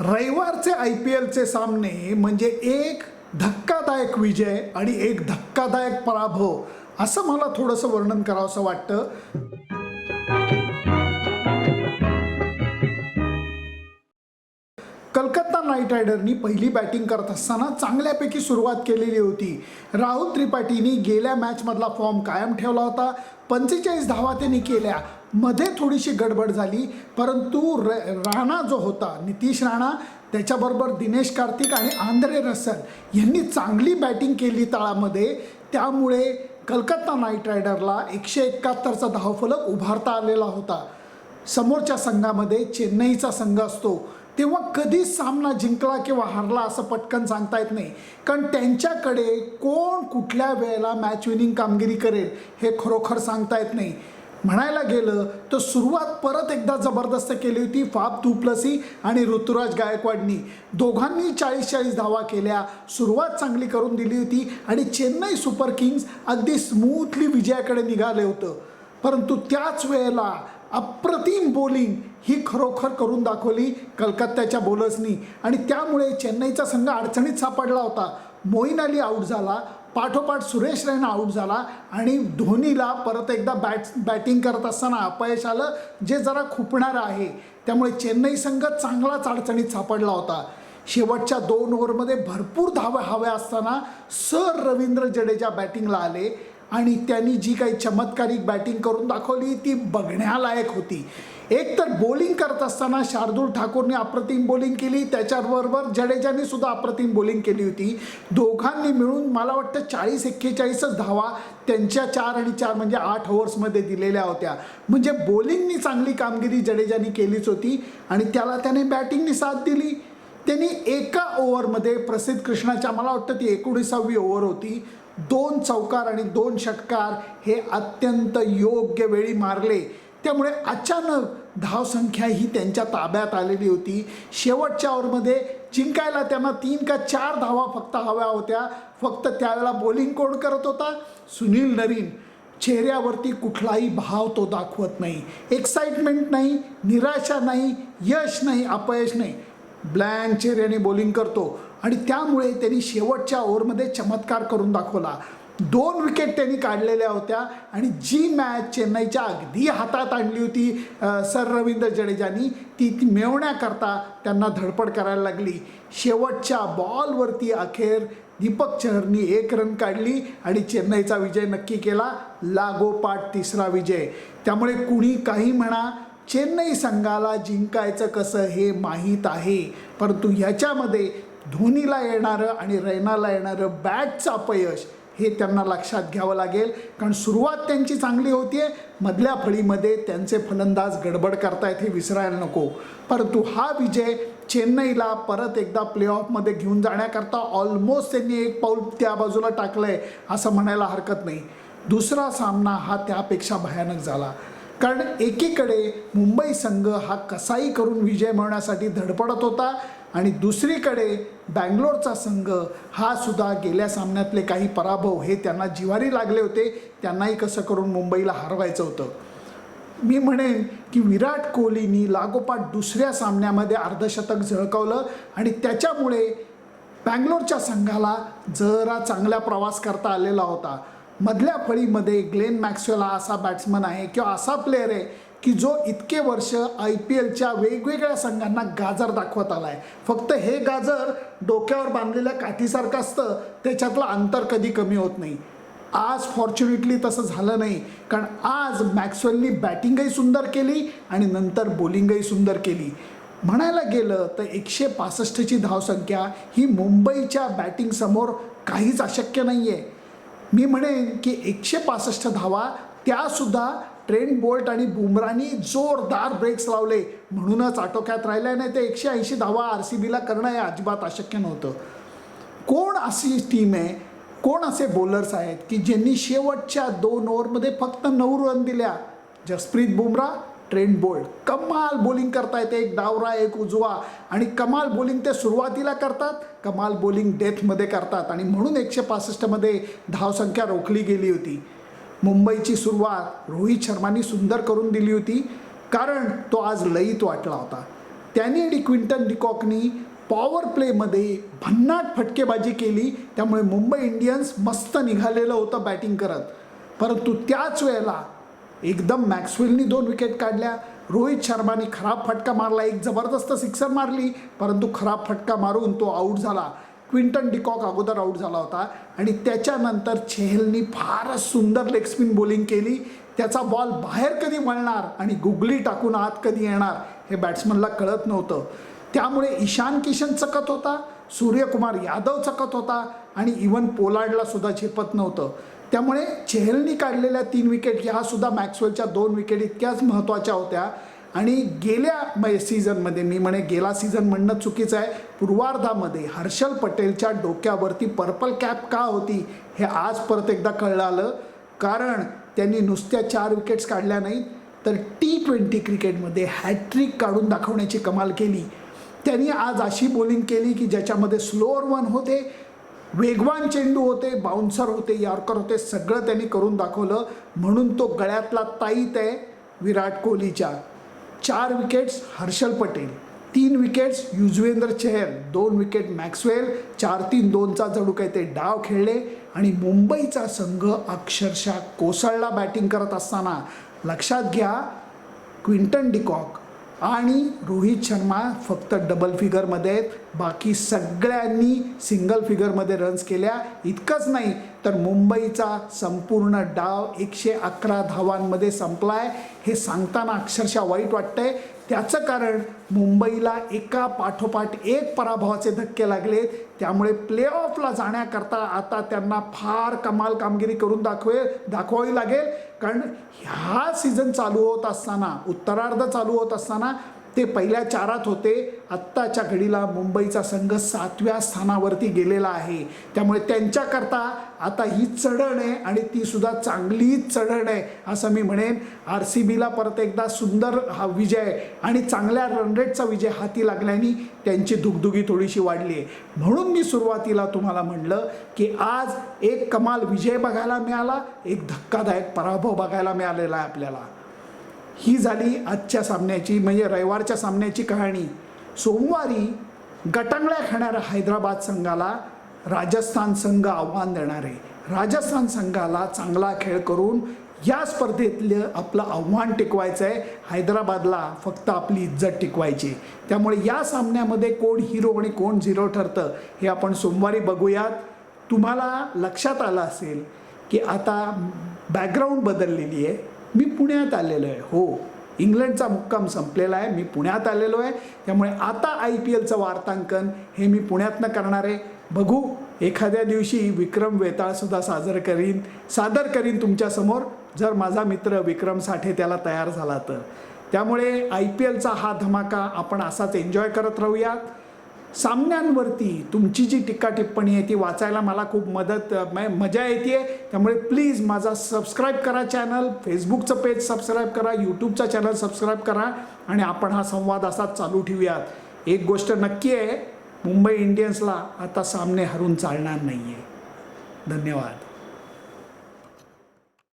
रविवारचे I P एलचे सामने म्हणजे एक धक्कादायक विजय आणि एक धक्कादायक पराभव असं मला थोडंसं वर्णन करावंसं वाटतं. कोलकाता नाईट रायडरनी पहिली बॅटिंग करत असताना चांगल्यापैकी सुरुवात केलेली होती. राहुल त्रिपाठीनी गेल्या मॅचमधला फॉर्म कायम ठेवला होता. पंचेचाळीस धावा त्यांनी केल्या. मध्ये थोडीशी गडबड झाली परंतु र राणा जो होता नितीश राणा त्याच्याबरोबर दिनेश कार्तिक आणि आंद्रे रसल यांनी चांगली बॅटिंग केली तळामध्ये. त्यामुळे कलकत्ता नाईट रायडरला एकशे एकाहत्तरचा धावफलक उभारता आलेला होता. समोरच्या संघामध्ये चेन्नईचा संघ असतो. तेव्हा कधीच सामना जिंकला किंवा हरला असं पटकन सांगता येत नाही. कारण त्यांच्याकडे कोण कुठल्या वेळेला मॅच विनिंग कामगिरी करेल हे खरोखर सांगता येत नाही. म्हणायला गेलं तर सुरुवात परत एकदा जबरदस्त केली होती फाफ तुप्लसी आणि ऋतुराज गायकवाडनी. दोघांनी चाळीस चाळीस धावा केल्या सुरुवात चांगली करून दिली होती आणि चेन्नई सुपर किंग्स अगदी स्मूथली विजयाकडे निघाले होतं. परंतु त्याच वेळेला अप्रतिम बॉलिंग ही खरोखर करून दाखवली कलकत्त्याच्या बोलर्सनी आणि त्यामुळे चेन्नईचा संघ अडचणीत सापडला होता. मोईन अली आऊट झाला पाठोपाठ सुरेश रैना आऊट झाला आणि धोनीला परत एकदा बॅट बॅटिंग करत असताना अपयश आलं जे जरा खुपणारं आहे. त्यामुळे चेन्नई संघ चांगलाच अडचणीत सापडला होता. शेवटच्या दोन ओव्हरमध्ये भरपूर धावा हव्या असताना सर रवींद्र जडेजा बॅटिंगला आले. आणि त्यांनी जी काही चमत्कारिक बॅटिंग करून दाखवली ती बघण्यालायक होती. एक तर बॉलिंग करत असताना शार्दूल ठाकूरने अप्रतिम बॉलिंग केली. त्याच्याबरोबर जडेजाने सुद्धा अप्रतिम बॉलिंग केली होती. दोघांनी मिळून मला वाटतं चाळीस एक्केचाळीसच धावा त्यांच्या चार आणि चार म्हणजे आठ ओव्हर्समध्ये दिलेल्या होत्या. म्हणजे बॉलिंगनी चांगली कामगिरी जडेजाने केलीच होती आणि त्याला त्याने बॅटिंगनी साथ दिली. त्यांनी एका ओव्हरमध्ये प्रसिद्ध कृष्णाच्या मला वाटतं ती एकोणीसावी ओव्हर होती. दोन चौकार आणि दोन षटकार हे अत्यंत योग्य वेळी मारले. त्यामुळे अचानक धावसंख्या ही त्यांच्या ताब्यात आलेली होती. शेवटच्या ओव्हरमध्ये जिंकायला त्यांना तीन का चार धावा फक्त हव्या होत्या. फक्त त्यावेळेला बॉलिंग कोण करत होता? Sunil Narine. चेहऱ्यावरती कुठलाही भाव तो दाखवत नाही. एक्साइटमेंट नाही निराशा नाही यश नाही अपयश नाही. ब्लँक चेहऱ्याने बॉलिंग करतो. आणि त्यामुळे त्यांनी शेवटच्या ओव्हरमध्ये चमत्कार करून दाखवला. दोन विकेट त्यांनी काढलेल्या होत्या आणि जी मॅच चेन्नईच्या अगदी हातात आणली होती सर रवींद्र जडेजानी ती ती मिळवण्याकरता त्यांना धडपड करायला लागली. शेवटच्या बॉलवरती अखेर दीपक चहरनी एक रन काढली आणि चेन्नईचा विजय नक्की केला. लागोपाठ तिसरा विजय. त्यामुळे कुणी काही म्हणा चेन्नई संघाला जिंकायचं कसं हे माहीत आहे. परंतु ह्याच्यामध्ये धोनीला येणारं आणि रैनाला येणारं बॅटचं अपयश हे त्यांना लक्षात घ्यावं लागेल. कारण सुरुवात त्यांची चांगली होती आहे मधल्या फळीमध्ये त्यांचे फलंदाज गडबड करतायत हे विसरायला नको. परंतु हा विजय चेन्नईला परत एकदा प्लेऑफमध्ये घेऊन जाण्याकरता ऑलमोस्ट त्यांनी एक पाऊल त्या बाजूला टाकलं आहे असं म्हणायला हरकत नाही. दुसरा सामना हा त्यापेक्षा भयानक झाला. कारण एकीकडे मुंबई संघ हा कसाही करून विजय मिळवण्यासाठी धडपडत होता आणि दुसरीकडे बँगलोरचा संघ हा सुद्धा गेल्या सामन्यातले काही पराभव हे त्यांना जिवारी लागले होते. त्यांनाही कसं करून मुंबईला हरवायचं होतं. मी म्हणेन की विराट कोहलीनी लागोपाठ दुसऱ्या सामन्यामध्ये अर्धशतक झळकवलं आणि त्याच्यामुळे बँगलोरच्या संघाला जरा चांगला प्रवास करता आलेला होता. मधल्या फळीमध्ये ग्लेन मॅक्सवेल हा असा बॅट्समन आहे किंवा असा प्लेअर आहे की जो इतके वर्ष आय पी एलच्या वेगवेगळ्या संघांना गाजर दाखवत आला आहे फक्त हे गाजर डोक्यावर बांधलेल्या काठीसारखं असतं त्याच्यातलं अंतर कधी कमी होत नाही. आज फॉर्च्युनेटली तसं झालं नाही कारण आज मॅक्सवेलनी बॅटिंगही सुंदर केली आणि नंतर बॉलिंगही सुंदर केली. म्हणायला गेलं तर एकशे पासष्टची धावसंख्या ही मुंबईच्या बॅटिंगसमोर काहीच अशक्य नाही आहे मी म्हणेन की एकशे पासष्ट धावा त्यासुद्धा ट्रेंट बोल्ट आणि बुमरानी जोरदार ब्रेक्स लावले. म्हणूनच आटोक्यात राहिल्या नाही ते एकशे ऐंशी धावा आर सी बीला करणं हे अजिबात अशक्य नव्हतं. कोण अशी टीम आहे? कोण असे बॉलर्स आहेत की ज्यांनी शेवटच्या दोन ओव्हरमध्ये फक्त नऊ रन दिल्या? Jasprit Bumrah Trent Boult. कमाल बॉलिंग येते एक डावरा एक उजवा. आणि कमाल बॉलिंग ते सुरुवातीला करतात. कमाल बॉलिंग डेथमध्ये करतात. आणि म्हणून एकशे पासष्टमध्ये धावसंख्या रोखली गेली होती. मुंबईची सुरुवात रोहित शर्मानी सुंदर करून दिली होती. कारण तो आज लयीत वाटला होता. त्याने आणि क्विंटन डिकॉकनी पॉवर प्लेमध्ये भन्नाट फटकेबाजी केली. त्यामुळे मुंबई इंडियन्स मस्त निघालेलं होतं बॅटिंग करत. परंतु त्याच वेळेला एकदम मॅक्सवेलनी दोन विकेट काढल्या. रोहित शर्माने खराब फटका मारला. एक जबरदस्त सिक्सर मारली. परंतु खराब फटका मारून तो आऊट झाला. क्विंटन डिकॉक अगोदर आऊट झाला होता. आणि त्याच्यानंतर चेहलनी फारच सुंदर लेग स्पिन बॉलिंग केली. त्याचा बॉल बाहेर कधी वळणार आणि गुगली टाकून आत कधी येणार हे बॅट्समनला कळत नव्हतं. त्यामुळे ईशान किशन चकत होता सूर्यकुमार यादव चकत होता आणि इवन पोलार्डला सुद्धा झेपत नव्हतं. त्यामुळे चेहलनी काढलेल्या तीन विकेट ह्या सुद्धा मॅक्सवेलच्या दोन विकेट इतक्याच महत्त्वाच्या होत्या. आणि गेल्या मै सीझनमध्ये मी म्हणे गेला सीझन म्हणणं चुकीचं आहे. पूर्वार्धामध्ये हर्षल पटेलच्या डोक्यावरती पर्पल कॅप का होती हे आज परत एकदा कळलं. आलं कारण त्यांनी नुसत्या चार विकेट्स काढल्या नाहीत तर टी ट्वेंटी क्रिकेटमध्ये हॅट्रिक काढून दाखवण्याची कमाल केली. त्यांनी आज अशी बॉलिंग केली की ज्याच्यामध्ये स्लोअर वन होते वेगवान चेंडू होते बाउन्सर होते यॉर्कर होते सगळं त्यांनी करून दाखवलं. म्हणून तो गळ्यातला ताईत आहे विराट कोहलीच्या. चार विकेट्स हर्षल पटेल तीन विकेट्स युजवेंद्र चहल दोन विकेट मॅक्सवेल चार तीन दोनचा जणू काही ते डाव खेळले आणि मुंबईचा संघ अक्षरशः कोसळला बॅटिंग करत असताना. लक्षात घ्या क्विंटन डिकॉक आणि रोहित शर्मा फक्त डबल फिगरमध्ये आहेत. बाकी सगळ्यांनी सिंगल फिगरमध्ये रन्स केल्या. इतकंच नाही तर मुंबईचा संपूर्ण डाव एकशे अकरा धावांमध्ये संपलाय. हे सांगताना अक्षरशः वाईट वाटतंय. त्याचं कारण मुंबईला एका पाठोपाठ एक पराभवाचे धक्के लागले. त्यामुळे प्ले ऑफला जाण्याकरता आता त्यांना फार कमाल कामगिरी करून दाखवे दाखवावी लागेल. कारण ह्या सीझन चालू होत असताना उत्तरार्ध चालू होत असताना ते पहिल्या चारात होते. आत्ताच्या घडीला मुंबईचा संघ सातव्या स्थानावरती गेलेला आहे. त्यामुळे त्यांच्याकरता आता ही चढण आहे आणि ती सुद्धा चांगलीच चढण आहे असं मी म्हणेन. आर सी बीला परत एकदा सुंदर हा विजय आणि चांगल्या रनरेटचा विजय हाती लागल्याने त्यांची दुगदुगी थोडीशी वाढली आहे. म्हणून मी सुरुवातीला तुम्हाला म्हणलं की आज एक कमाल विजय बघायला मिळाला एक धक्कादायक पराभव बघायला मिळालेला आहे आपल्याला. ही झाली आजच्या सामन्याची म्हणजे रविवारच्या सामन्याची कहाणी. सोमवारी गटांगळ्या खाणाऱ्या हैदराबाद संघाला राजस्थान संघ आव्हान देणार आहे. राजस्थान संघाला चांगला खेळ करून या स्पर्धेतलं आपलं आव्हान टिकवायचं आहे. हैदराबादला फक्त आपली इज्जत टिकवायची त्यामुळे या सामन्यामध्ये कोण हिरो आणि कोण झिरो ठरतं हे आपण सोमवारी बघूयात. तुम्हाला लक्षात आलं असेल की आता बॅकग्राऊंड बदललेली आहे. मी पुण्यात आलेलो आहे. हो इंग्लंडचा मुक्काम संपलेला आहे. मी पुण्यात आलेलो आहे. त्यामुळे आता आय पी एलचं वार्तांकन हे मी पुण्यातनं करणार आहे. बघू एखाद्या दिवशी विक्रम वेताळसुद्धा सादर करीन सादर करीन तुमच्यासमोर जर माझा मित्र विक्रम साठे त्याला तयार झाला तर. त्यामुळे आय पी एलचा हा धमाका आपण असाच एन्जॉय करत राहूयात. सामन्यांवरती तुमची जी टीका टिप्पणी आहे ती वाचायला मला खूप मदत मजा येते त्यामुळे प्लीज माझा सबस्क्राईब करा चॅनल फेसबुकचं पेज सबस्क्राईब करा यूट्यूबचा चॅनल सबस्क्राईब करा आणि आपण हा संवाद असाच चालू ठेवूयात. एक गोष्ट नक्की आहे मुंबई इंडियन्सला आता सामने हरून चालणार नाही आहे धन्यवाद.